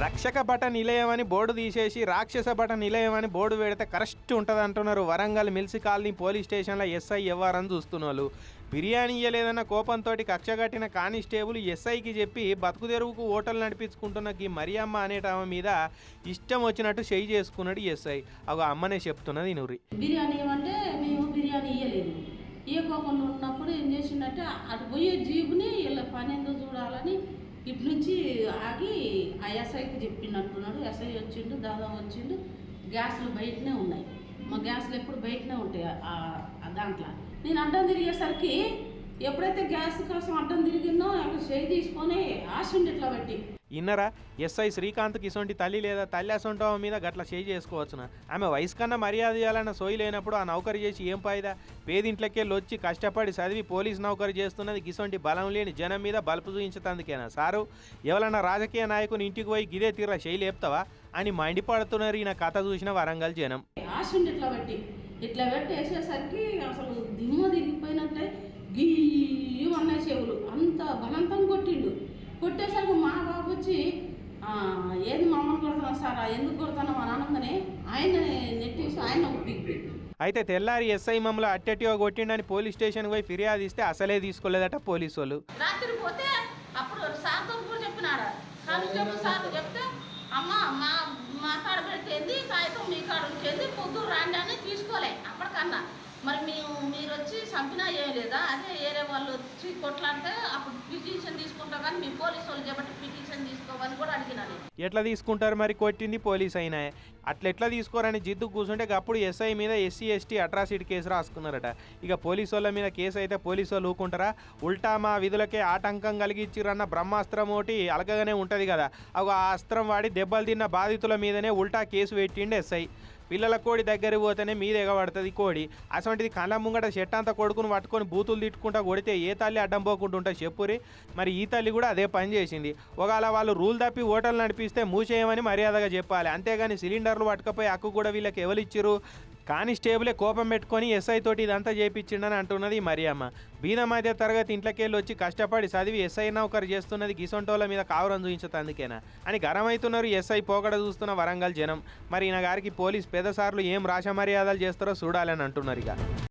రక్షక భట నిలయం అని బోర్డు తీసేసి రాక్షస భట నిలయం అని బోర్డు పెడితే కరెక్ట్ ఉంటుంది అంటున్నారు వరంగల్ మిల్సి కాలనీ పోలీస్ స్టేషన్లో ఎస్ఐ ఇవ్వారని చూస్తున్నారు బిర్యానీ ఇయ్యలేదన్న కోపంతో కక్షగట్టిన కానిస్టేబుల్ ఎస్ఐకి చెప్పి బతుకుదెరువుకు హోటల్ నడిపించుకుంటున్న ఈ మరియమ్మ అనేట ఆమె మీద ఇష్టం వచ్చినట్టు చేయి చేసుకున్నాడు ఎస్ఐ. అగో అమ్మనే చెప్తున్నది నూరి బిర్యానీ అంటే మేము బిర్యానీ ఇవ్వలేదు ఇవ్వకోకుండా ఉన్నప్పుడు ఏం చేసిందంటే అటు పోయే జీబుని వీళ్ళ పని ఎందుకు చూడాలని ఇటు నుంచి ఆగి ఆ ఎస్ఐకి చెప్పినట్టున్నాడు. ఎస్ఐ వచ్చిండు దాదాపు వచ్చిండు. గ్యాస్లు బయటనే ఉన్నాయి. మా గ్యాస్లు ఎప్పుడు బయటనే ఉంటాయి దాంట్లో. నేను అడ్డం తిరిగేసరికి ఎప్పుడైతే గ్యాస్ కోసం అడ్డం తిరిగిందో అక్కడ చేయి తీసుకొని ఆశండి ఇట్లా పెట్టి. ఇన్నరా ఎస్ఐ శ్రీకాంత్కి ఇసొంటి తల్లి లేదా తల్లి అసొంటవ మీద గట్ల చేయి చేసుకోవచ్చున? ఆమె వయసు కన్నా మర్యాద చేయాలన్న సోయి లేనప్పుడు ఆ నౌకరి చేసి ఏం ఫాయిదా? పేదింట్లకెళ్ళి వచ్చి కష్టపడి చదివి పోలీస్ నౌకరి చేస్తున్నది గిసొంటి బలం లేని జనం మీద బలుపు చూయించతందుకేనా సారు? ఎవరన్నా రాజకీయ నాయకుని ఇంటికి పోయి గిదే తీరా చేయి లేపుతావా? అని మండిపడుతున్నారు ఈయన కథ చూసిన వరంగల్ జనం. ఇట్లా పెట్టి. ఇట్లా పెట్టి వేసేసరికి అసలు సార్ ఎందుకు కొడుతున్నావు అని అనగానే ఆయన నెట్టేసి ఆయన ఒక పిగ్గు అయితే తెల్లారి ఎస్ఐ మమ్మల్ని అట్టెట్టిగా కొట్టిండని పోలీస్ స్టేషన్కి పోయి ఫిర్యాదు ఇస్తే అసలే తీసుకోలేదట పోలీసు వాళ్ళు రాత్రి పోతే అప్పుడు సార్తో కూడా చెప్పినాడు? కానిస్టేబుల్ సార్ చెప్తే అమ్మ మా మా కాడ పెడితేంది కాగితం మీ కాడ ఉంచేది పొద్దు రాండి అని తీసుకోలే అప్పటికన్నా. మరి మేము మీరు వచ్చి చంపినా ఏం లేదా? అదే ఏరే వాళ్ళు వచ్చి కొట్లాడితే అప్పుడు పిటిషన్ తీసుకుంటాం కానీ మీ పోలీసు వాళ్ళు చెప్పట్టి పిటిషన్ తీసుకోమని కూడా అడిగినా ఎట్లా తీసుకుంటారు మరి? కొట్టింది పోలీస్ అయినా. అట్లా ఎట్లా తీసుకోరని జిద్దు కూర్చుంటే అప్పుడు ఎస్ఐ మీద ఎస్సీ ఎస్టీ అట్రాసిటీ కేసు రాసుకున్నారట. ఇక పోలీసు వాళ్ళ మీద కేసు అయితే పోలీసు వాళ్ళు ఊకుంటారా? ఉల్టా మా విధులకే ఆటంకం కలిగించిరన్న బ్రహ్మాస్త్రం ఒకటి అలగగానే ఉంటుంది కదా. అగో ఆ అస్త్రం వాడి దెబ్బలు తిన్న బాధితుల మీదనే ఉల్టా కేసు పెట్టిండు ఎస్ఐ. పిల్లల కోడి దగ్గర పోతేనే మీద ఎగబడుతుంది కోడి. అటువంటిది కళ్ళ ముంగట చెట్టు అంతా కొడుకుని పట్టుకొని బూతులు తిట్టుకుంటా కొడితే ఏ తల్లి అడ్డం పోకుండా ఉంటా చెప్పురి? మరి ఈ తల్లి కూడా అదే పని చేసింది. ఒకవేళ వాళ్ళు రూల్ తప్పి హోటల్ నడిపిస్తే మూసేయమని మర్యాదగా చెప్పాలి. అంతేగాని సిలిండర్లు పట్టుకపోయి హక్కు కూడా వీళ్ళకి ఎవరిచ్చిర్రు కానిస్టేబులే కోపం పెట్టుకొని ఎస్ఐ తోటి ఇదంతా చేయించిండని అంటున్నది మరియమ్మ. బీద మధ్య తరగతి ఇంట్లోకెళ్ళి వచ్చి కష్టపడి చదివి ఎస్ఐ నౌకరు చేస్తున్నది గిసొంటోల మీద కావురం చూపించతందుకేనా అని గరమవుతున్నారు ఎస్ఐ పోకడ చూస్తున్న వరంగల్ జనం. మరి ఈయన గారికి పోలీస్ పెద్దసార్లు ఏం రాశమర్యాదలు చేస్తారో చూడాలని అంటున్నారు ఇక.